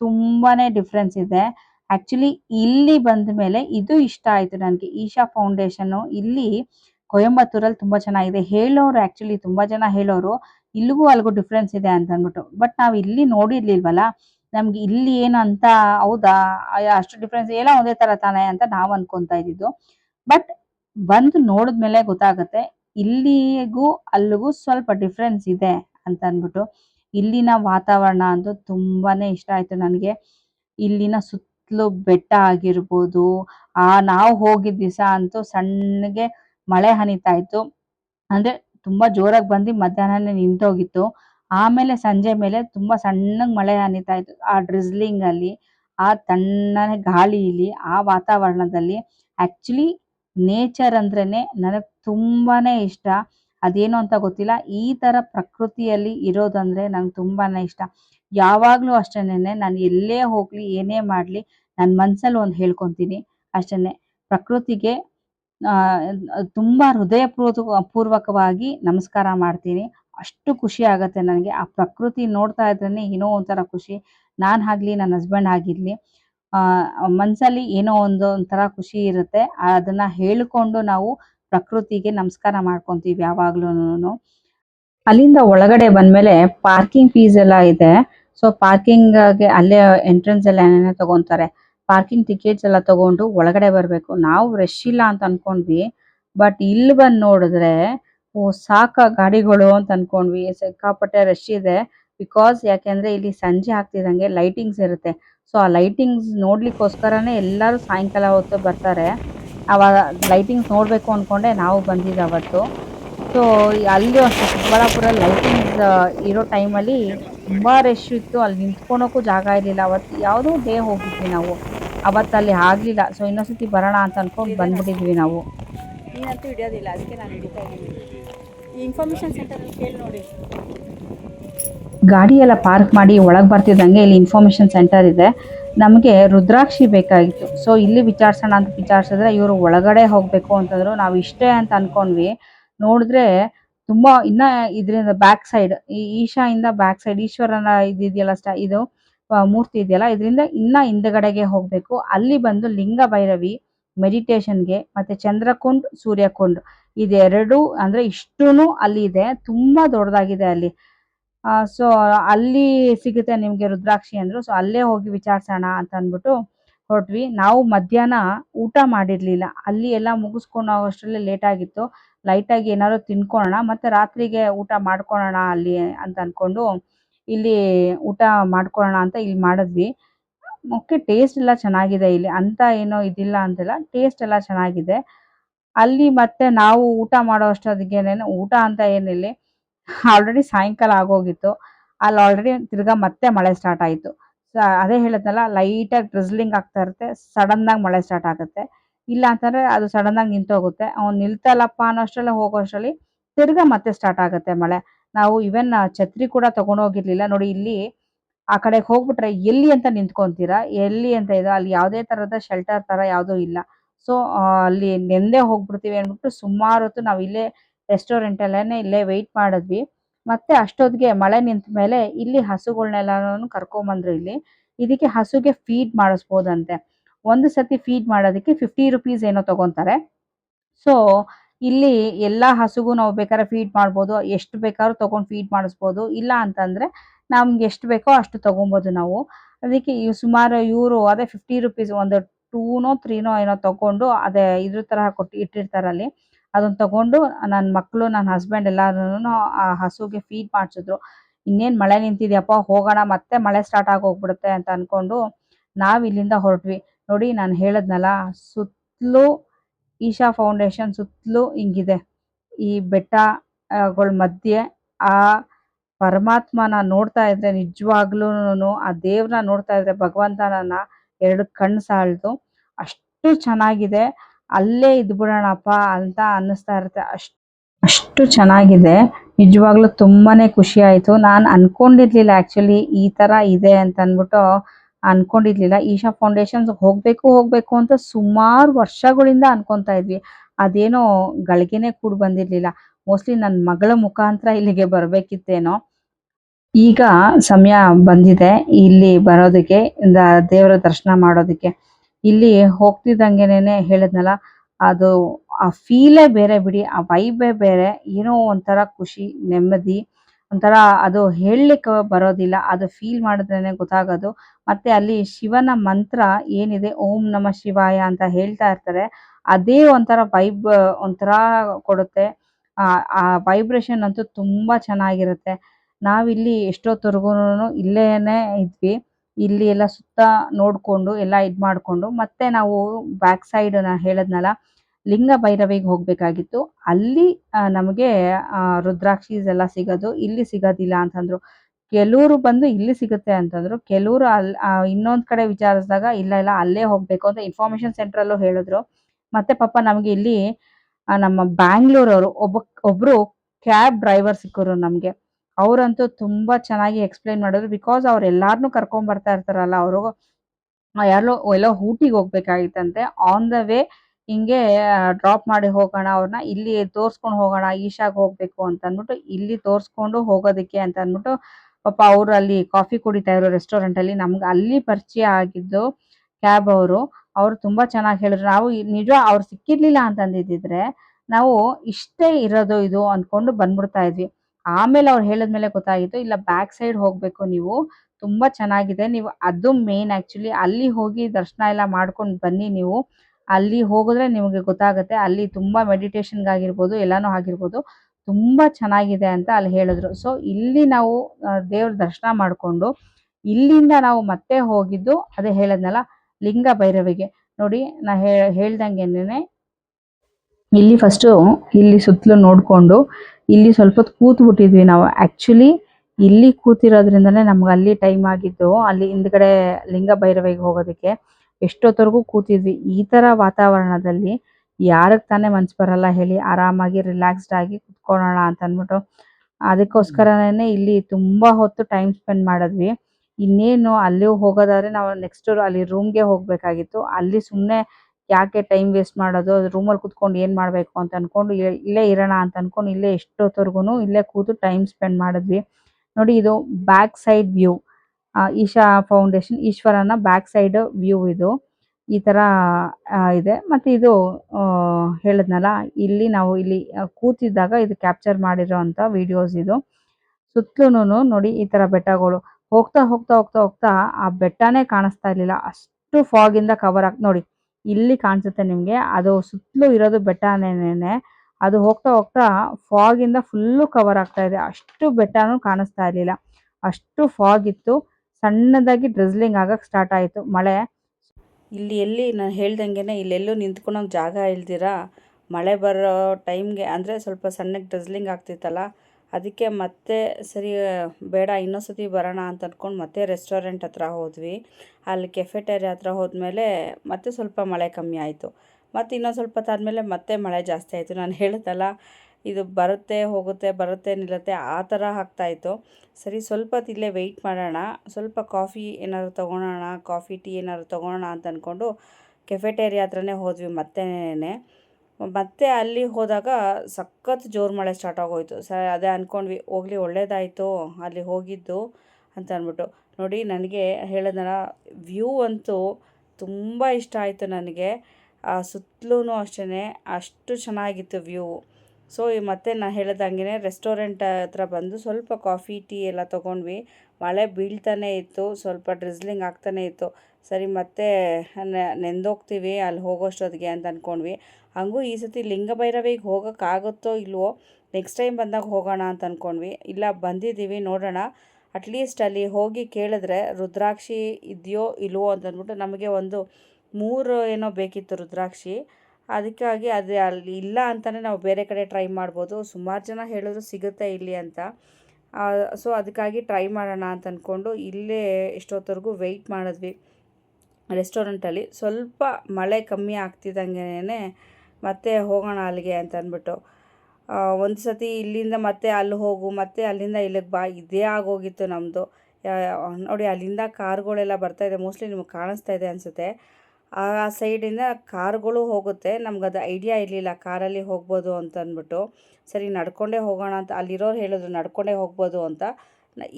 ತುಂಬಾನೇ ಡಿಫ್ರೆನ್ಸ್ ಇದೆ. ಆಕ್ಚುಲಿ ಇಲ್ಲಿ ಬಂದ ಮೇಲೆ ಇದು ಇಷ್ಟ ಆಯ್ತು ನನಗೆ. ಈಶಾ ಫೌಂಡೇಶನ್ ಇಲ್ಲಿ ಕೊಯಂಬತ್ತೂರಲ್ಲಿ ತುಂಬಾ ಚೆನ್ನಾಗಿದೆ. ಹೇಳೋರು ಆಕ್ಚುಲಿ ತುಂಬಾ ಜನ ಹೇಳೋರು, ಇಲ್ಲಿಗೂ ಅಲ್ಲಿಗೂ ಡಿಫ್ರೆನ್ಸ್ ಇದೆ ಅಂತ ಅಂದ್ಬಿಟ್ಟು ಬಟ್ ನಾವ್ ಇಲ್ಲಿ ನೋಡಿರ್ಲಿಲ್ವಲ್ಲ ನಮ್ಗೆ ಇಲ್ಲಿ ಏನು ಅಂತ ಹೌದಾ? ಅಷ್ಟು ಡಿಫ್ರೆನ್ಸ್ ಎಲ್ಲ ಒಂದೇ ತರ ತಾನೆ ಅಂತ ನಾವು ಅನ್ಕೊಂತ ಇದ್ದಿದ್ದು. ಬಟ್ ಬಂದು ನೋಡಿದ್ಮೇಲೆ ಗೊತ್ತಾಗುತ್ತೆ, ಇಲ್ಲಿಗೂ ಅಲ್ಲಿಗೂ ಸ್ವಲ್ಪ ಡಿಫ್ರೆನ್ಸ್ ಇದೆ ಅಂತ ಅಂದ್ಬಿಟ್ಟು ಇಲ್ಲಿನ ವಾತಾವರಣ ಅಂತೂ ತುಂಬಾನೇ ಇಷ್ಟ ಆಯ್ತು ನನಗೆ. ಇಲ್ಲಿನ ಸುತ್ತಲೂ ಬೆಟ್ಟ ಆಗಿರ್ಬೋದು, ಆ ನಾವು ಹೋಗಿದ್ದ ದಿವಸ ಅಂತೂ ಸಣ್ಣಗೆ ಮಳೆ ಹನಿತಾ ಇತ್ತು. ಅಂದ್ರೆ ತುಂಬಾ ಜೋರಾಗಿ ಬಂದು ಮಧ್ಯಾಹ್ನನೇ ನಿಂತೋಗಿತ್ತು. ಆಮೇಲೆ ಸಂಜೆ ಮೇಲೆ ತುಂಬಾ ಸಣ್ಣಗೆ ಮಳೆ ಹನಿತಾ ಇತ್ತು. ಆ ಡ್ರಿಸ್ಲಿಂಗ್ ಅಲ್ಲಿ, ಆ ತಣ್ಣನೆ ಗಾಳಿಲಿ, ಆ ವಾತಾವರಣದಲ್ಲಿ ಆಕ್ಚುಲಿ ನೇಚರ್ ಅಂದ್ರೇನೆ ನನಗೆ ತುಂಬಾನೇ ಇಷ್ಟ. ಅದೇನು ಅಂತ ಗೊತ್ತಿಲ್ಲ. ಈ ತರ ಪ್ರಕೃತಿಯಲ್ಲಿ ಇರೋದಂದ್ರೆ ನಂಗೆ ತುಂಬಾನೇ ಇಷ್ಟ. ಯಾವಾಗ್ಲೂ ಅಷ್ಟೇನೆ ನಾನು ಎಲ್ಲೇ ಹೋಗ್ಲಿ, ಏನೇ ಮಾಡ್ಲಿ ನನ್ನ ಮನ್ಸಲ್ಲಿ ಒಂದು ಹೇಳ್ಕೊಂತೀನಿ. ಅಷ್ಟೇನೆ. ಪ್ರಕೃತಿಗೆ ತುಂಬಾ ಹೃದಯ ಪೂರ್ವಕವಾಗಿ ನಮಸ್ಕಾರ ಮಾಡ್ತೀನಿ. ಅಷ್ಟು ಖುಷಿ ಆಗುತ್ತೆ ನನಗೆ. ಆ ಪ್ರಕೃತಿ ನೋಡ್ತಾ ಇದ್ರೇ ಏನೋ ಒಂಥರ ಖುಷಿ. ನಾನ್ ಆಗ್ಲಿ ನನ್ನ ಹಸ್ಬೆಂಡ್ ಆಗಿರಲಿ, ಆ, ಮನ್ಸಲ್ಲಿ ಏನೋ ಒಂದು ಒಂಥರ ಖುಷಿ ಇರುತ್ತೆ. ಅದನ್ನ ಹೇಳಿಕೊಂಡು ನಾವು ಪ್ರಕೃತಿಗೆ ನಮಸ್ಕಾರ ಮಾಡ್ಕೊಂತೀವಿ ಯಾವಾಗ್ಲೂನು ಅಲ್ಲಿಂದ ಒಳಗಡೆ ಬಂದ್ಮೇಲೆ ಪಾರ್ಕಿಂಗ್ ಫೀಸ್ ಎಲ್ಲ ಇದೆ. ಸೊ ಪಾರ್ಕಿಂಗ್ಗೆ ಅಲ್ಲೇ ಎಂಟ್ರೆನ್ಸ್ ಎಲ್ಲ ಏನೇನೋ ತಗೊಂತಾರೆ. ಪಾರ್ಕಿಂಗ್ ಟಿಕೆಟ್ಸ್ ಎಲ್ಲ ತಗೊಂಡು ಒಳಗಡೆ ಬರಬೇಕು. ನಾವು ರಶ್ ಇಲ್ಲ ಅಂತ ಅನ್ಕೊಂಡ್ವಿ. ಬಟ್ ಇಲ್ಲಿ ಬಂದ್ ನೋಡಿದ್ರೆ ಓ, ಸಾಕ ಗಾಡಿಗಳು ಅಂತ ಅನ್ಕೊಂಡ್ವಿ. ಸಿಕ್ಕಾಪಟ್ಟೆ ರಶ್ ಇದೆ. ಬಿಕಾಸ್ ಯಾಕೆಂದ್ರೆ ಇಲ್ಲಿ ಸಂಜೆ ಆಗ್ತಿದಂಗೆ ಲೈಟಿಂಗ್ಸ್ ಇರುತ್ತೆ. ಸೊ ಆ ಲೈಟಿಂಗ್ಸ್ ನೋಡ್ಲಿಕ್ಕೋಸ್ಕರನೇ ಎಲ್ಲರೂ ಸಾಯಂಕಾಲ ಹೊತ್ತು ಬರ್ತಾರೆ. ಅವಾಗ ಲೈಟಿಂಗ್ಸ್ ನೋಡಬೇಕು ಅನ್ಕೊಂಡೆ ನಾವು ಬಂದಿದ್ದು ಅವತ್ತು. ಸೊ ಅಲ್ಲಿ ಅಷ್ಟೇ ಚಿಕ್ಕಬಳ್ಳಾಪುರ ಲೈಟಿಂಗ್ಸ್ ಇರೋ ಟೈಮಲ್ಲಿ ತುಂಬಾ ರಶ್ ಇತ್ತು. ಅಲ್ಲಿ ನಿಂತ್ಕೊಳೋಕ್ಕೂ ಜಾಗ ಇರಲಿಲ್ಲ. ಅವತ್ತು ಯಾವುದೋ ಡೇ ಹೋಗಿದ್ವಿ ನಾವು. ಅವತ್ತು ಅಲ್ಲಿ ಆಗಲಿಲ್ಲ. ಸೊ ಇನ್ನೊಂದ್ಸತಿ ಬರೋಣ ಅಂತ ಅನ್ಕೊಂಡು ಬಂದ್ಬಿಟ್ಟಿದ್ವಿ ನಾವು. ನೀನಂತೂ ಹಿಡಿಯೋದಿಲ್ಲ. ಅದಕ್ಕೆ ನಾನು ಹಿಡಿತಾ ಇದ್ದೀನಿ. ಇನ್ಫಾರ್ಮೇಷನ್ ಸೆಂಟರಲ್ಲಿ ಕೇಳಿ ನೋಡಿ. ಗಾಡಿ ಎಲ್ಲ ಪಾರ್ಕ್ ಮಾಡಿ ಒಳಗೆ ಬರ್ತಿದ್ದಂಗೆ ಇಲ್ಲಿ ಇನ್ಫಾರ್ಮೇಷನ್ ಸೆಂಟರ್ ಇದೆ. ನಮಗೆ ರುದ್ರಾಕ್ಷಿ ಬೇಕಾಗಿತ್ತು. ಸೊ ಇಲ್ಲಿ ವಿಚಾರಿಸೋಣ ಅಂತ ವಿಚಾರಿಸಿದ್ರೆ ಇವರು ಒಳಗಡೆ ಹೋಗಬೇಕು ಅಂತಂದ್ರು. ನಾವು ಇಷ್ಟೇ ಅಂತ ಅನ್ಕೊಂಡ್ವಿ. ನೋಡಿದ್ರೆ ತುಂಬಾ ಇನ್ನ ಇದರಿಂದ ಬ್ಯಾಕ್ ಸೈಡ್ ಈ ಈಶಾ ಇಂದ ಬ್ಯಾಕ್ ಸೈಡ್ ಈಶ್ವರನ ಇದಿದೆಯಲ್ಲ ಸ್ಟ ಇದು ಮೂರ್ತಿ ಇದೆಯಲ್ಲ, ಇದರಿಂದ ಇನ್ನ ಹಿಂದಗಡೆಗೆ ಹೋಗ್ಬೇಕು. ಅಲ್ಲಿ ಬಂದು ಲಿಂಗ ಭೈರವಿ ಮೆಡಿಟೇಷನ್ಗೆ ಮತ್ತೆ ಚಂದ್ರಕುಂಡ್, ಸೂರ್ಯಕುಂಡ್. ಇದೆರಡು ಅಂದ್ರೆ ಇಷ್ಟೂನು ಅಲ್ಲಿ ಇದೆ, ತುಂಬಾ ದೊಡ್ಡದಾಗಿದೆ ಅಲ್ಲಿ. ಸೊ ಅಲ್ಲಿ ಸಿಗುತ್ತೆ ನಿಮಗೆ ರುದ್ರಾಕ್ಷಿ ಅಂದ್ರು ಸೊ ಅಲ್ಲೇ ಹೋಗಿ ವಿಚಾರಿಸೋಣ ಅಂತ ಅಂದ್ಬಿಟ್ಟು ಹೊರಟ್ವಿ. ನಾವು ಮಧ್ಯಾಹ್ನ ಊಟ ಮಾಡಿರ್ಲಿಲ್ಲ. ಅಲ್ಲಿ ಎಲ್ಲ ಮುಗಿಸ್ಕೊಂಡು ಅಷ್ಟರಲ್ಲಿ ಲೇಟ್ ಆಗಿತ್ತು. ಲೈಟ್ ಆಗಿ ಏನಾದ್ರು ತಿನ್ಕೊಳ್ಳೋಣ ಮತ್ತೆ ರಾತ್ರಿಗೆ ಊಟ ಮಾಡ್ಕೊಳ್ಳೋಣ ಅಲ್ಲಿ ಅಂತ ಅನ್ಕೊಂಡು ಇಲ್ಲಿ ಊಟ ಮಾಡ್ಕೊಳ್ಳೋಣ ಅಂತ ಇಲ್ಲಿ ಮಾಡಿದ್ವಿ. ಓಕೆ ಟೇಸ್ಟ್ ಎಲ್ಲ ಚೆನ್ನಾಗಿದೆ ಇಲ್ಲಿ. ಅಂತ ಏನೋ ಇದಿಲ್ಲ ಅಂತೆಲ್ಲ ಟೇಸ್ಟ್ ಎಲ್ಲ ಚೆನ್ನಾಗಿದೆ. ಅಲ್ಲಿ ಮತ್ತೆ ನಾವು ಊಟ ಮಾಡೋ ಅಷ್ಟೊತ್ತಿಗೆನೇನು ಊಟ ಅಂತ ಏನಿಲ್ಲ. ಆಲ್ರೆಡಿ ಸಾಯಂಕಾಲ ಆಗೋಗಿತ್ತು. ಅಲ್ಲಿ ಆಲ್ರೆಡಿ ತಿರ್ಗಾ ಮತ್ತೆ ಮಳೆ ಸ್ಟಾರ್ಟ್ ಆಯಿತು. ಅದೇ ಹೇಳಿದ್ನಲ್ಲ ಲೈಟಾಗಿ ಡ್ರಿಸ್ಲಿಂಗ್ ಆಗ್ತಾ ಇರುತ್ತೆ ಸಡನ್ ಆಗಿ ಮಳೆ ಸ್ಟಾರ್ಟ್ ಆಗುತ್ತೆ. ಇಲ್ಲ ಅಂತಂದ್ರೆ ಅದು ಸಡನ್ ಆಗಿ ನಿಂತೋಗುತ್ತೆ ಅವ್ನು ನಿಲ್ತಲ್ಲಪ್ಪ ಅನ್ನೋಷ್ಟರಲ್ಲಿ ಹೋಗೋಷ್ಟರಲ್ಲಿ ತಿರ್ಗಾ ಮತ್ತೆ ಸ್ಟಾರ್ಟ್ ಆಗುತ್ತೆ ಮಳೆ. ನಾವು ಇವನ್ ಛತ್ರಿ ಕೂಡ ತಗೊಂಡೋಗಿರ್ಲಿಲ್ಲ ನೋಡಿ, ಇಲ್ಲಿ ಆ ಕಡೆಗೆ ಹೋಗ್ಬಿಟ್ರೆ ಎಲ್ಲಿ ಅಂತ ನಿಂತ್ಕೊಂತೀರಾ? ಎಲ್ಲಿ ಅಂತ ಇದು? ಅಲ್ಲಿ ಯಾವುದೇ ತರದ ಶೆಲ್ಟರ್ ತರ ಯಾವುದೂ ಇಲ್ಲ. ಸೊ ಅಲ್ಲಿ ನೆಂದೇ ಹೋಗ್ಬಿಡ್ತೀವಿ ಅಂದ್ಬಿಟ್ಟು ಸುಮಾರು ಹೊತ್ತು ನಾವು ಇಲ್ಲೇ ರೆಸ್ಟೋರೆಂಟ್ ಅಲ್ಲೇನೆ ಇಲ್ಲೇ ವೆಯ್ಟ್ ಮಾಡಿದ್ವಿ. ಮತ್ತೆ ಅಷ್ಟೊತ್ತಿಗೆ ಮಳೆ ನಿಂತ ಮೇಲೆ ಇಲ್ಲಿ ಹಸುಗಳನ್ನೆಲ್ಲನೂ ಕರ್ಕೊಂಬಂದ್ರು ಇಲ್ಲಿ. ಇದಕ್ಕೆ ಹಸುಗೆ ಫೀಡ್ ಮಾಡಿಸ್ಬೋದಂತೆ. ಒಂದು ಸತಿ ಫೀಡ್ ಮಾಡೋದಕ್ಕೆ ಫಿಫ್ಟಿ ರುಪೀಸ್ ಏನೋ ತಗೊಂತಾರೆ. ಸೊ ಇಲ್ಲಿ ಎಲ್ಲಾ ಹಸುಗೂ ನಾವು ಬೇಕಾದ್ರೆ ಫೀಡ್ ಮಾಡ್ಬೋದು. ಎಷ್ಟು ಬೇಕಾದ್ರೂ ತೊಗೊಂಡು ಫೀಡ್ ಮಾಡಿಸ್ಬೋದು. ಇಲ್ಲ ಅಂತಂದ್ರೆ ನಮ್ಗೆ ಎಷ್ಟು ಬೇಕೋ ಅಷ್ಟು ತೊಗೊಬೋದು ನಾವು. ಅದಕ್ಕೆ ಸುಮಾರು ಇವರು ಅದೇ ಫಿಫ್ಟಿ ರುಪೀಸ್ ಒಂದು ಟೂನೋ ತ್ರೀನೋ ಏನೋ ತಗೊಂಡು ಅದೇ ಇದ್ರ ತರ ಕೊಟ್ಟು ಇಟ್ಟಿರ್ತಾರೆ ಅಲ್ಲಿ. ಅದನ್ನ ತಗೊಂಡು ನನ್ನ ಮಕ್ಕಳು ನನ್ನ ಹಸ್ಬೆಂಡ್ ಎಲ್ಲಾರು ಆ ಹಸುಗೆ ಫೀಡ್ ಮಾಡಿಸಿದ್ರು. ಇನ್ನೇನ್ ಮಳೆ ನಿಂತಿದ್ಯಪ್ಪ, ಹೋಗೋಣ ಮತ್ತೆ ಮಳೆ ಸ್ಟಾರ್ಟ್ ಆಗಿ ಹೋಗ್ಬಿಡುತ್ತೆ ಅಂತ ಅನ್ಕೊಂಡು ನಾವ್ ಇಲ್ಲಿಂದ ಹೊರಟ್ವಿ. ನೋಡಿ ನಾನು ಹೇಳದ್ನಲ್ಲ, ಸುತ್ತಲೂ ಈಶಾ ಫೌಂಡೇಶನ್ ಸುತ್ತಲೂ ಹಿಂಗಿದೆ. ಈ ಬೆಟ್ಟಗಳ ಮಧ್ಯೆ ಆ ಪರಮಾತ್ಮನ ನೋಡ್ತಾ ಇದ್ರೆ ನಿಜವಾಗ್ಲೂನು ಆ ದೇವ್ರನ್ನ ನೋಡ್ತಾ ಇದ್ರೆ ಭಗವಂತನನ್ನ ಎರಡು ಕಣ್ಣು ಸಾಲದು. ಅಷ್ಟು ಚೆನ್ನಾಗಿದೆ. ಅಲ್ಲೇ ಇದ್ಬಿಡೋಣಪ್ಪ ಅಂತ ಅನ್ನಿಸ್ತಾ ಇರುತ್ತೆ. ಅಷ್ಟು ಅಷ್ಟು ಚೆನ್ನಾಗಿದೆ. ನಿಜವಾಗ್ಲೂ ತುಂಬಾನೇ ಖುಷಿ ಆಯ್ತು. ನಾನು ಅನ್ಕೊಂಡಿರ್ಲಿಲ್ಲ ಆಕ್ಚುಲಿ ಈ ತರ ಇದೆ ಅಂತ ಅಂದ್ಬಿಟ್ಟು ಅನ್ಕೊಂಡಿರ್ಲಿಲ್ಲ. ಈಶಾ ಫೌಂಡೇಶನ್ ಹೋಗ್ಬೇಕು ಹೋಗ್ಬೇಕು ಅಂತ ಸುಮಾರು ವರ್ಷಗಳಿಂದ ಅನ್ಕೊಂತಾ ಇದ್ವಿ. ಅದೇನೋ ಗಳಿಗೆನೆ ಕೂಡ್ ಬಂದಿರ್ಲಿಲ್ಲ. ಮೋಸ್ಟ್ಲಿ ನನ್ನ ಮಗಳ ಮುಖಾಂತರ ಇಲ್ಲಿಗೆ ಬರ್ಬೇಕಿತ್ತೇನೋ. ಈಗ ಸಮಯ ಬಂದಿದೆ. ಇಲ್ಲಿ ಬರೋದಕ್ಕೆ ದೇವರ ದರ್ಶನ ಮಾಡೋದಕ್ಕೆ. ಇಲ್ಲಿ ಹೋಗ್ತಿದ್ದಂಗೆನೆ ಹೇಳಿದ್ನಲ್ಲ, ಅದು ಆ ಫೀಲೇ ಬೇರೆ ಬಿಡಿ, ಆ ವೈಬೇ ಬೇರೆ, ಏನೋ ಒಂಥರ ಖುಷಿ, ನೆಮ್ಮದಿ, ಒಂಥರ ಅದು ಹೇಳಲಿಕ್ಕೆ ಬರೋದಿಲ್ಲ, ಅದು ಫೀಲ್ ಮಾಡಿದ್ರೇನೆ ಗೊತ್ತಾಗೋದು. ಮತ್ತೆ ಅಲ್ಲಿ ಶಿವನ ಮಂತ್ರ ಏನಿದೆ, ಓಂ ನಮ ಶಿವಾಯ ಅಂತ ಹೇಳ್ತಾ ಇರ್ತಾರೆ, ಅದೇ ಒಂಥರ ವೈಬ್ ಒಂಥರ ಕೊಡುತ್ತೆ. ಆ ವೈಬ್ರೇಷನ್ ಅಂತೂ ತುಂಬಾ ಚೆನ್ನಾಗಿರುತ್ತೆ. ನಾವಿಲ್ಲಿ ಎಷ್ಟೊತ್ತವರೆಗೂನು ಇಲ್ಲೇನೆ ಇದ್ವಿ. ಇಲ್ಲಿ ಎಲ್ಲ ಸುತ್ತ ನೋಡ್ಕೊಂಡು ಎಲ್ಲ ಇದ್ ಮಾಡ್ಕೊಂಡು ಮತ್ತೆ ನಾವು ಬ್ಯಾಕ್ ಸೈಡ್ ನಾ ಹೇಳದ್ನಲ್ಲ ಲಿಂಗ ಭೈರವಿಗೆ ಹೋಗ್ಬೇಕಾಗಿತ್ತು. ಅಲ್ಲಿ ನಮಗೆ ಆ, ರುದ್ರಾಕ್ಷೀಸ್ ಎಲ್ಲ ಸಿಗೋದು ಇಲ್ಲಿ ಸಿಗೋದಿಲ್ಲ ಅಂತಂದ್ರು. ಕೆಲವರು ಬಂದು ಇಲ್ಲಿ ಸಿಗುತ್ತೆ ಅಂತಂದ್ರು. ಕೆಲವರು ಅಲ್ ಆ, ಇನ್ನೊಂದ್ ಕಡೆ ವಿಚಾರಿಸಿದಾಗ ಇಲ್ಲ ಇಲ್ಲ ಅಲ್ಲೇ ಹೋಗ್ಬೇಕು ಅಂತ ಇನ್ಫಾರ್ಮೇಶನ್ ಸೆಂಟರ್ ಅಲ್ಲೂ ಹೇಳಿದ್ರು. ಮತ್ತೆ ಪಾಪ ನಮ್ಗೆ ಇಲ್ಲಿ ನಮ್ಮ ಬ್ಯಾಂಗ್ಳೂರವರು ಒಬ್ಬ ಒಬ್ರು ಕ್ಯಾಬ್ ಡ್ರೈವರ್ ಸಿಕ್ಕರು ನಮ್ಗೆ. ಅವರಂತೂ ತುಂಬಾ ಚೆನ್ನಾಗಿ ಎಕ್ಸ್ಪ್ಲೈನ್ ಮಾಡಿದ್ರು. ಬಿಕಾಸ್ ಅವ್ರು ಎಲ್ಲಾರ್ನು ಕರ್ಕೊಂಡ್ ಬರ್ತಾ ಇರ್ತಾರಲ್ಲ ಅವರು ಯಾರೋ ಎಲ್ಲೋ ಊಟಿಗೆ ಹೋಗ್ಬೇಕಾಗಿತ್ತಂತೆ. ಆನ್ ದ ವೇ ಹಿಂಗೆ ಡ್ರಾಪ್ ಮಾಡಿ ಹೋಗೋಣ ಅವ್ರನ್ನ ಇಲ್ಲಿ ತೋರ್ಸ್ಕೊಂಡು ಹೋಗೋಣ, ಈಶಾಗ್ ಹೋಗ್ಬೇಕು ಅಂತ ಅಂದ್ಬಿಟ್ಟು ಇಲ್ಲಿ ತೋರ್ಸ್ಕೊಂಡು ಹೋಗೋದಕ್ಕೆ ಅಂತ ಅಂದ್ಬಿಟ್ಟು ಪಾಪ ಅವ್ರು ಅಲ್ಲಿ ಕಾಫಿ ಕುಡಿತಾ ಇರೋ ರೆಸ್ಟೋರೆಂಟ್ ಅಲ್ಲಿ ನಮ್ಗೆ ಅಲ್ಲಿ ಪರಿಚಯ ಆಗಿದ್ದು ಕ್ಯಾಬ್ ಅವರು. ಅವ್ರು ತುಂಬಾ ಚೆನ್ನಾಗಿ ಹೇಳಿದ್ರು. ನಾವು ನಿಜ ಅವ್ರು ಸಿಕ್ಕಿರ್ಲಿಲ್ಲ ಅಂತ ಅಂದಿದ್ರೆ ನಾವು ಇಷ್ಟೇ ಇರೋದು ಇದು ಅನ್ಕೊಂಡು ಬಂದ್ಬಿಡ್ತಾ ಇದ್ವಿ. ಆಮೇಲೆ ಅವ್ರು ಹೇಳಿದ್ಮೇಲೆ ಗೊತ್ತಾಗಿತ್ತು, ಇಲ್ಲ ಬ್ಯಾಕ್ ಸೈಡ್ ಹೋಗ್ಬೇಕು ನೀವು, ತುಂಬಾ ಚೆನ್ನಾಗಿದೆ, ನೀವು ಅದು ಮೇನ್ ಆಕ್ಚುಲಿ ಅಲ್ಲಿ ಹೋಗಿ ದರ್ಶನ ಎಲ್ಲ ಮಾಡ್ಕೊಂಡು ಬನ್ನಿ ನೀವು. ಅಲ್ಲಿ ಹೋಗಿದ್ರೆ ನಿಮಗೆ ಗೊತ್ತಾಗುತ್ತೆ, ಅಲ್ಲಿ ತುಂಬಾ ಮೆಡಿಟೇಷನ್ಗೆ ಆಗಿರ್ಬೋದು ಎಲ್ಲಾನು ಆಗಿರ್ಬೋದು, ತುಂಬಾ ಚೆನ್ನಾಗಿದೆ ಅಂತ ಅಲ್ಲಿ ಹೇಳಿದ್ರು. ಸೊ ಇಲ್ಲಿ ನಾವು ದೇವ್ರ ದರ್ಶನ ಮಾಡ್ಕೊಂಡು, ಇಲ್ಲಿಂದ ನಾವು ಮತ್ತೆ ಹೋಗಿದ್ದು, ಅದೇ ಹೇಳದ್ನಲ್ಲ ಲಿಂಗ ಭೈರವಿಗೆ ನೋಡಿ, ನಾ ಹೇಳ್ದಂಗೆನೆ ಇಲ್ಲಿ ಫಸ್ಟು ಇಲ್ಲಿ ಸುತ್ತಲೂ ನೋಡ್ಕೊಂಡು ಇಲ್ಲಿ ಸ್ವಲ್ಪ ಹೊತ್ತು ಕೂತ್ ಬಿಟ್ಟಿದ್ವಿ ನಾವು. ಆಕ್ಚುಲಿ ಇಲ್ಲಿ ಕೂತಿರೋದ್ರಿಂದನೇ ನಮ್ಗೆ ಅಲ್ಲಿ ಟೈಮ್ ಆಗಿದ್ದು, ಅಲ್ಲಿ ಹಿಂದ್ಗಡೆ ಲಿಂಗ ಭೈರವಿಗೆ ಹೋಗೋದಕ್ಕೆ ಎಷ್ಟೊತ್ತವರೆಗೂ ಕೂತಿದ್ವಿ. ಈ ತರ ವಾತಾವರಣದಲ್ಲಿ ಯಾರಿಗೆ ತಾನೇ ಮನ್ಸು ಬರಲ್ಲ ಹೇಳಿ ಆರಾಮಾಗಿ ರಿಲ್ಯಾಕ್ಸ್ಡ್ ಆಗಿ ಕುತ್ಕೊಳ್ಳೋಣ ಅಂತ ಅಂದ್ಬಿಟ್ಟು ಅದಕ್ಕೋಸ್ಕರನೇ ಇಲ್ಲಿ ತುಂಬಾ ಹೊತ್ತು ಟೈಮ್ ಸ್ಪೆಂಡ್ ಮಾಡಿದ್ವಿ. ಇನ್ನೇನು ಅಲ್ಲಿ ಹೋಗೋದಾದ್ರೆ ನಾವು ನೆಕ್ಸ್ಟ್ ಅಲ್ಲಿ ರೂಮ್ಗೆ ಹೋಗ್ಬೇಕಾಗಿತ್ತು. ಅಲ್ಲಿ ಸುಮ್ಮನೆ ಯಾಕೆ ಟೈಮ್ ವೇಸ್ಟ್ ಮಾಡೋದು? ರೂಮಲ್ಲಿ ಕುತ್ಕೊಂಡು ಏನ್ ಮಾಡಬೇಕು ಅಂತ ಅನ್ಕೊಂಡು ಇಲ್ಲೇ ಇರೋಣ ಅಂತ ಅನ್ಕೊಂಡು ಇಲ್ಲೇ ಎಷ್ಟೊತ್ತವರೆಗೂ ಇಲ್ಲೇ ಕೂತು ಟೈಮ್ ಸ್ಪೆಂಡ್ ಮಾಡಿದ್ವಿ. ನೋಡಿ ಇದು back side view Isha Foundation ಈಶ್ವರನ ಬ್ಯಾಕ್ ಸೈಡ್ ವ್ಯೂ ಇದು. ಈ ತರ ಇದೆ. ಮತ್ತೆ ಇದು ಹೇಳಿದ್ನಲ್ಲ, ಇಲ್ಲಿ ನಾವು ಇಲ್ಲಿ ಕೂತಿದ್ದಾಗ ಇದು ಕ್ಯಾಪ್ಚರ್ ಮಾಡಿರೋ ವಿಡಿಯೋಸ್ ಇದು. ಸುತ್ತಲೂ ನೋಡಿ ಈ ತರ ಬೆಟ್ಟಗಳು. ಹೋಗ್ತಾ ಹೋಗ್ತಾ ಹೋಗ್ತಾ ಹೋಗ್ತಾ ಆ ಬೆಟ್ಟನೇ ಕಾಣಿಸ್ತಾ ಇರಲಿಲ್ಲ. ಅಷ್ಟು ಫಾಗ್ ಇಂದ ಕವರ್ ಆಗಿ, ನೋಡಿ ಇಲ್ಲಿ ಕಾಣಿಸುತ್ತೆ ನಿಮಗೆ. ಅದು ಸುತ್ತಲೂ ಇರೋದು ಬೆಟ್ಟನೇನೆ ಅದು ಹೋಗ್ತಾ ಹೋಗ್ತಾ ಫಾಗ್ ಇಂದ ಫುಲ್ಲು ಕವರ್ ಆಗ್ತಾ ಇದೆ. ಅಷ್ಟು ಬೆಟ್ಟನೂ ಕಾಣಿಸ್ತಾ ಇರಲಿಲ್ಲ. ಅಷ್ಟು ಫಾಗ್ ಇತ್ತು. ಸಣ್ಣದಾಗಿ ಡ್ರಿಸ್ಲಿಂಗ್ ಆಗಕ್ ಸ್ಟಾರ್ಟ್ ಆಯಿತು ಮಳೆ. ಇಲ್ಲಿ ಎಲ್ಲಿ ನಾನು ಹೇಳ್ದಂಗೆನೆ ಇಲ್ಲೆಲ್ಲೂ ನಿಂತ್ಕೊಳೋಕೆ ಜಾಗ ಇಲ್ದಿರ? ಮಳೆ ಬರೋ ಟೈಮ್ಗೆ ಅಂದರೆ ಸ್ವಲ್ಪ ಸಣ್ಣಗೆ ಡ್ರಿಸ್ಲಿಂಗ್ ಆಗ್ತಿತ್ತಲ್ಲ? ಅದಕ್ಕೆ ಮತ್ತೆ ಸರಿ, ಬೇಡ ಇನ್ನೊಂದು ಸತಿ ಬರೋಣ ಅಂತ ಅಂದ್ಕೊಂಡು ಮತ್ತೆ ರೆಸ್ಟೋರೆಂಟ್ ಹತ್ರ ಹೋದ್ವಿ. ಅಲ್ಲಿ ಕೆಫೆಟೇರಿಯಾ ಹತ್ರ ಹೋದ್ಮೇಲೆ ಮತ್ತೆ ಸ್ವಲ್ಪ ಮಳೆ ಕಮ್ಮಿ ಆಯಿತು. ಮತ್ತು ಇನ್ನೊಂದು ಸ್ವಲ್ಪ ತಾದ್ಮೇಲೆ ಮತ್ತೆ ಮಳೆ ಜಾಸ್ತಿ ಆಯಿತು. ನಾನು ಹೇಳ್ತಲ್ಲ ಇದು ಬರುತ್ತೆ, ಹೋಗುತ್ತೆ, ಬರುತ್ತೆ, ನಿಲ್ಲುತ್ತೆ, ಆ ಥರ ಆಗ್ತಾಯಿತ್ತು ಸರಿ ಸ್ವಲ್ಪ ಇಲ್ಲೇ ವೆಯ್ಟ್ ಮಾಡೋಣ, ಸ್ವಲ್ಪ ಕಾಫಿ ಏನಾದ್ರು ತೊಗೊಳೋಣ ಕಾಫಿ ಟೀ ಏನಾದ್ರು ತೊಗೊಳೋಣ ಅಂತ ಅಂದ್ಕೊಂಡು ಕೆಫೆಟೇರಿಯಾ ಹತ್ರನೇ ಹೋದ್ವಿ ಮತ್ತೇನೆ. ಮತ್ತೆ ಅಲ್ಲಿ ಹೋದಾಗ ಸಖತ್ ಜೋರು ಮಳೆ ಸ್ಟಾರ್ಟ್ ಆಗೋಯ್ತು. ಸ ಅದೇ ಅಂದ್ಕೊಂಡ್ವಿ ಹೋಗ್ಲಿ, ಒಳ್ಳೇದಾಯಿತು, ಅಲ್ಲಿ ಹೋಗಿದ್ದು ಅಂತ ಅಂದ್ಬಿಟ್ಟು. ನೋಡಿ, ನನಗೆ ಹೇಳಿದ್ನಲ್ಲ ವ್ಯೂ ಅಂತೂ ತುಂಬ ಇಷ್ಟ ಆಯಿತು ನನಗೆ. ಆ ಸುತ್ತಲೂ ಅಷ್ಟೇ ಅಷ್ಟು ಚೆನ್ನಾಗಿತ್ತು ವ್ಯೂ ಸೊ ಮತ್ತೆ ನಾನು ಹೇಳಿದಂಗೆ ರೆಸ್ಟೋರೆಂಟ್ ಹತ್ರ ಬಂದು ಸ್ವಲ್ಪ ಕಾಫಿ ಟೀ ಎಲ್ಲ ತೊಗೊಂಡ್ವಿ. ಮಳೆ ಬೀಳ್ತಾನೆ ಇತ್ತು, ಸ್ವಲ್ಪ ಡ್ರಿಸ್ಲಿಂಗ್ ಆಗ್ತಾನೆ ಇತ್ತು. ಸರಿ, ಮತ್ತೆ ನೆಂದೋಗ್ತೀವಿ, ಅಲ್ಲಿ ಹೋಗೋಷ್ಟೊತ್ತಿಗೆ ಅಂತ ಅಂದ್ಕೊಂಡ್ವಿ ಹಂಗೂ ಈ ಸತಿ ಲಿಂಗಭೈರವಿಗೆ ಹೋಗೋಕ್ಕಾಗುತ್ತೋ ಇಲ್ವೋ ನೆಕ್ಸ್ಟ್ ಟೈಮ್ ಬಂದಾಗ ಹೋಗೋಣ ಅಂತ ಅಂದ್ಕೊಂಡ್ವಿ ಇಲ್ಲ, ಬಂದಿದ್ದೀವಿ, ನೋಡೋಣ. ಅಟ್ಲೀಸ್ಟ್ ಅಲ್ಲಿ ಹೋಗಿ ಕೇಳಿದ್ರೆ ರುದ್ರಾಕ್ಷಿ ಇದೆಯೋ ಇಲ್ವೋ ಅಂತ ಅಂದ್ಬಿಟ್ಟು ನಮಗೆ ಒಂದು ಮೂರು ಏನೋ ಬೇಕಿತ್ತು ರುದ್ರಾಕ್ಷಿ. ಅದಕ್ಕಾಗಿ ಅದು ಅಲ್ಲಿ ಇಲ್ಲ ಅಂತಲೇ ನಾವು ಬೇರೆ ಕಡೆ ಟ್ರೈ ಮಾಡ್ಬೋದು. ಸುಮಾರು ಜನ ಹೇಳಿದ್ರು ಸಿಗುತ್ತೆ ಇಲ್ಲಿ ಅಂತ. ಸೊ ಅದಕ್ಕಾಗಿ ಟ್ರೈ ಮಾಡೋಣ ಅಂತ ಅಂದ್ಕೊಂಡು ಇಲ್ಲೇ ಎಷ್ಟೊತ್ತವರೆಗೂ ವೆಯ್ಟ್ ಮಾಡಿದ್ವಿ. ರೆಸ್ಟೋರೆಂಟಲ್ಲಿ ಸ್ವಲ್ಪ ಮಳೆ ಕಮ್ಮಿ ಆಗ್ತಿದ್ದಂಗೆ ಮತ್ತೆ ಹೋಗೋಣ ಅಲ್ಲಿಗೆ ಅಂತ ಅಂದ್ಬಿಟ್ಟು ಒಂದು ಸತಿ ಇಲ್ಲಿಂದ ಮತ್ತೆ ಅಲ್ಲಿ ಹೋಗು, ಮತ್ತೆ ಅಲ್ಲಿಂದ ಇಲ್ಲಿಗೆ ಬಾ, ಇದೇ ಆಗೋಗಿತ್ತು ನಮ್ಮದು ನೋಡಿ ಅಲ್ಲಿಂದ ಕಾರ್ಗಳೆಲ್ಲ ಬರ್ತಾ ಇದೆ. ಮೋಸ್ಟ್ಲಿ ನಿಮಗೆ ಕಾಣಿಸ್ತಾ ಇದೆ ಅನಿಸುತ್ತೆ. ಆ ಸೈಡಿಂದ ಕಾರ್ಗಳು ಹೋಗುತ್ತೆ. ನಮ್ಗೆ ಅದು ಐಡಿಯಾ ಇರಲಿಲ್ಲ ಕಾರಲ್ಲಿ ಹೋಗ್ಬೋದು ಅಂತ ಅಂದ್ಬಿಟ್ಟು ಸರಿ ನಡ್ಕೊಂಡೇ ಹೋಗೋಣ ಅಂತ, ಅಲ್ಲಿರೋರು ಹೇಳಿದ್ರು ನಡ್ಕೊಂಡೇ ಹೋಗ್ಬೋದು ಅಂತ.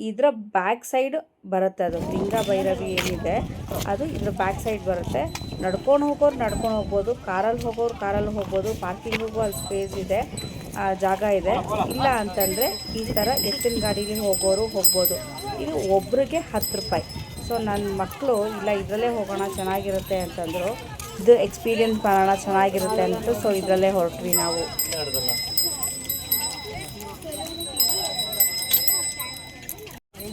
ಇದ್ರ ಬ್ಯಾಕ್ ಸೈಡ್ ಬರುತ್ತೆ ಅದು. ಲಿಂಗ ಭೈರವಿ ಏನಿದೆ, ಅದು ಇದ್ರ ಬ್ಯಾಕ್ ಸೈಡ್ ಬರುತ್ತೆ. ನಡ್ಕೊಂಡು ಹೋಗೋರು ನಡ್ಕೊಂಡು ಹೋಗ್ಬೋದು. ಕಾರಲ್ಲಿ ಹೋಗೋರು ಕಾರಲ್ಲಿ ಹೋಗ್ಬೋದು. ಪಾರ್ಕಿಂಗಿಗೂ ಅಲ್ಲಿ ಸ್ಪೇಸ್ ಇದೆ ಜಾಗ ಇದೆ. ಇಲ್ಲ ಅಂತಂದರೆ ಈ ಥರ ಎತ್ತಿನ ಗಾಡಿಗೆ ಹೋಗೋರು ಹೋಗ್ಬೋದು. ಇದು ಒಬ್ರಿಗೆ ಹತ್ತು ರೂಪಾಯಿ. ಸೊ ನನ್ನ ಮಕ್ಕಳು ಇಲ್ಲ, ಇದರಲ್ಲೇ ಹೋಗೋಣ, ಚೆನ್ನಾಗಿರುತ್ತೆ ಅಂತಂದರು, ಇದು ಎಕ್ಸ್ಪೀರಿಯನ್ಸ್ ಮಾಡೋಣ, ಚೆನ್ನಾಗಿರುತ್ತೆ ಅಂತ ಸೊ ಇದರಲ್ಲೇ ಹೊರಟ್ವಿ ನಾವು.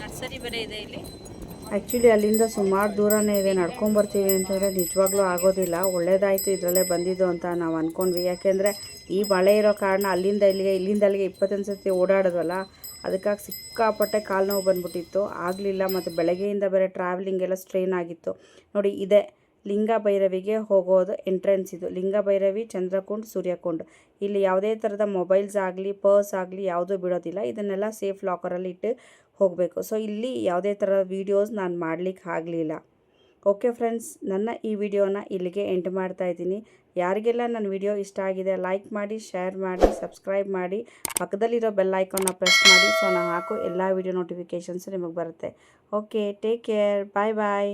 ನರ್ಸರಿ ಆ್ಯಕ್ಚುಲಿ ಅಲ್ಲಿಂದ ಸುಮಾರು ದೂರನೇ ಇದೆ. ನಡ್ಕೊಂಬರ್ತೀವಿ ಅಂತಂದರೆ ನಿಜವಾಗ್ಲೂ ಆಗೋದಿಲ್ಲ. ಒಳ್ಳೇದಾಯಿತು ಇದರಲ್ಲೇ ಬಂದಿದ್ದು ಅಂತ ನಾವು ಅಂದ್ಕೊಂಡ್ವಿ ಯಾಕೆಂದರೆ ಈ ಮಳೆ ಇರೋ ಕಾರಣ ಅಲ್ಲಿಂದ ಇಲ್ಲಿಗೆ ಇಲ್ಲಿಂದ ಅಲ್ಲಿಗೆ ಇಪ್ಪತ್ತೊಂದು ಸರ್ತಿ ಓಡಾಡೋದಲ್ಲ, ಅದಕ್ಕಾಗಿ ಸಿಕ್ಕಾಪಟ್ಟೆ ಕಾಲು ನೋವು ಬಂದ್ಬಿಟ್ಟಿತ್ತು. ಆಗಲಿಲ್ಲ. ಮತ್ತು ಬೆಳಗ್ಗೆಯಿಂದ ಬೇರೆ ಟ್ರಾವೆಲಿಂಗ್ ಎಲ್ಲ ಸ್ಟ್ರೈನ್ ಆಗಿತ್ತು. ನೋಡಿ, ಇದೆ. ಲಿಂಗ ಭೈರವಿಗೆ ಹೋಗೋದು ಎಂಟ್ರೆನ್ಸ್ ಇದು. ಲಿಂಗ ಭೈರವಿ ಚಂದ್ರಕುಂಡ್, ಸೂರ್ಯಕುಂಡ್. ಇಲ್ಲಿ ಯಾವುದೇ ಥರದ ಮೊಬೈಲ್ಸ್ ಆಗಲಿ ಪರ್ಸ್ ಆಗಲಿ ಯಾವುದೂ ಬಿಡೋದಿಲ್ಲ. ಇದನ್ನೆಲ್ಲ ಸೇಫ್ ಲಾಕರಲ್ಲಿ ಇಟ್ಟು ಹೋಗಬೇಕು. ಸೊ ಇಲ್ಲಿ ಯಾವುದೇ ಥರ ವೀಡಿಯೋಸ್ ನಾನು ಮಾಡಲಿಕ್ಕೆ ಆಗಲಿಲ್ಲ. ಓಕೆ ಫ್ರೆಂಡ್ಸ್ ನನ್ನ ಈ ವಿಡಿಯೋನ ಇಲ್ಲಿಗೆ ಎಂಡ್ ಮಾಡ್ತಾ ಇದ್ದೀನಿ. ಯಾರಿಗೆಲ್ಲ ನನ್ನ ವಿಡಿಯೋ ಇಷ್ಟ ಆಗಿದೆ ಲೈಕ್ ಮಾಡಿ ಶೇರ್ ಮಾಡಿ ಸಬ್ಸ್ಕ್ರೈಬ್ ಮಾಡಿ, ಪಕ್ಕದಲ್ಲಿರೋ ಬೆಲ್ ಐಕಾನ್ನ ಪ್ರೆಸ್ ಮಾಡಿ. ಸೊ ನಾನು ಹಾಕೋ ಎಲ್ಲ ವಿಡಿಯೋ ನೋಟಿಫಿಕೇಷನ್ಸ್ ನಿಮಗೆ ಬರುತ್ತೆ. Okay take care bye bye